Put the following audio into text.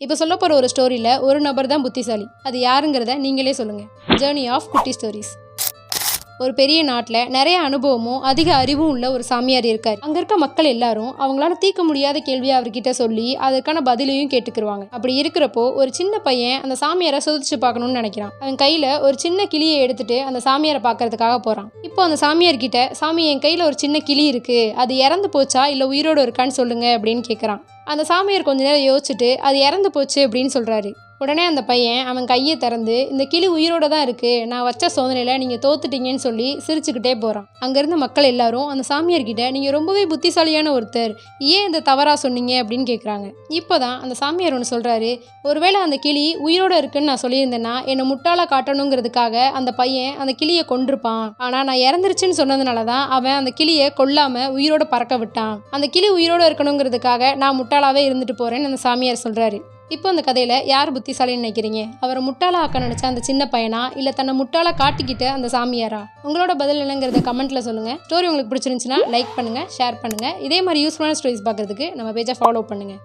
இப்போ சொல்ல போகிற ஒரு ஸ்டோரியில் ஒரு நபர் தான் புத்திசாலி. அது யாருங்கிறத நீங்களே சொல்லுங்கள் ஜேர்னி ஆஃப் குட்டி ஸ்டோரிஸ் ஒரு பெரிய நாட்டில் நிறைய அனுபவமும் அதிக அறிவும் உள்ள ஒரு சாமியார் இருக்கார். அங்கே இருக்க மக்கள் எல்லாரும் அவங்களால தீர்க்க முடியாத கேள்வியை அவர்கிட்ட சொல்லி அதற்கான பதிலையும் கேட்டுக்கிருவாங்க. அப்படி இருக்கிறப்போ ஒரு சின்ன பையன் அந்த சாமியாரை சோதிச்சு பார்க்கணும்னு நினைக்கிறான். அவன் கையில் ஒரு சின்ன கிளியை எடுத்துட்டு அந்த சாமியாரை பார்க்கறதுக்காக போகிறான் இப்போ அந்த சாமியார் கிட்ட சாமி என் கையில் ஒரு சின்ன கிளி இருக்கு. அது இறந்து போச்சா? இல்லை உயிரோடு இருக்கான்னு சொல்லுங்க. அப்படின்னு கேட்குறான் அந்த சாமியார் கொஞ்ச நேரம் யோசிச்சுட்டு அது இறந்து போச்சு அப்படின்னு சொல்கிறாரு உடனே அந்த பையன் அவன் கையை திறந்து இந்த கிளி உயிரோட தான் இருக்குது நான் வச்ச சோதனையில் நீங்கள் தோத்துட்டீங்கன்னு சொல்லி சிரிச்சுக்கிட்டே போகிறான் அங்கேருந்து மக்கள் எல்லாரும் அந்த சாமியார்கிட்ட நீங்கள் ரொம்பவே புத்திசாலியான ஒருத்தர். ஏன் இந்த தவறாக சொன்னீங்க? அப்படின்னு கேட்குறாங்க இப்போ தான் அந்த சாமியார் ஒன்று சொல்கிறாரு ஒருவேளை அந்த கிளி உயிரோட இருக்குன்னு நான் சொல்லியிருந்தேன்னா என்னை முட்டாளாக காட்டணுங்கிறதுக்காக அந்த பையன் அந்த கிளியை கொண்டிருப்பான் ஆனால் நான் இறந்துருச்சுன்னு சொன்னதுனால தான் அவன் அந்த கிளியை கொல்லாமல் உயிரோட பறக்க விட்டான். அந்த கிளி உயிரோட இருக்கணுங்கிறதுக்காக நான் முட்டாளாகவே இருந்துட்டு போகிறேன்னு அந்த சாமியார் சொல்கிறாரு இப்போ அந்த கதையில் யார் புத்திசாலின்னு நினைக்கிறீங்க? அவரை முட்டாளா ஆக்க நினச்ச அந்த சின்ன பையனா? இல்லை தன்னை முட்டாளா காட்டிக்கிட்டு அந்த சாமியாரா? உங்களோட பதில் என்னங்கிறத கமெண்ட்டில் சொல்லுங்கள் ஸ்டோரி உங்களுக்கு பிடிச்சிருந்துச்சுன்னா லைக் பண்ணுங்கள் ஷேர் பண்ணுங்கள் இதே மாதிரி யூஸ்ஃபுல்லான ஸ்டோரிஸ் பார்க்குறதுக்கு நம்ம பேஜை ஃபாலோ பண்ணுங்கள்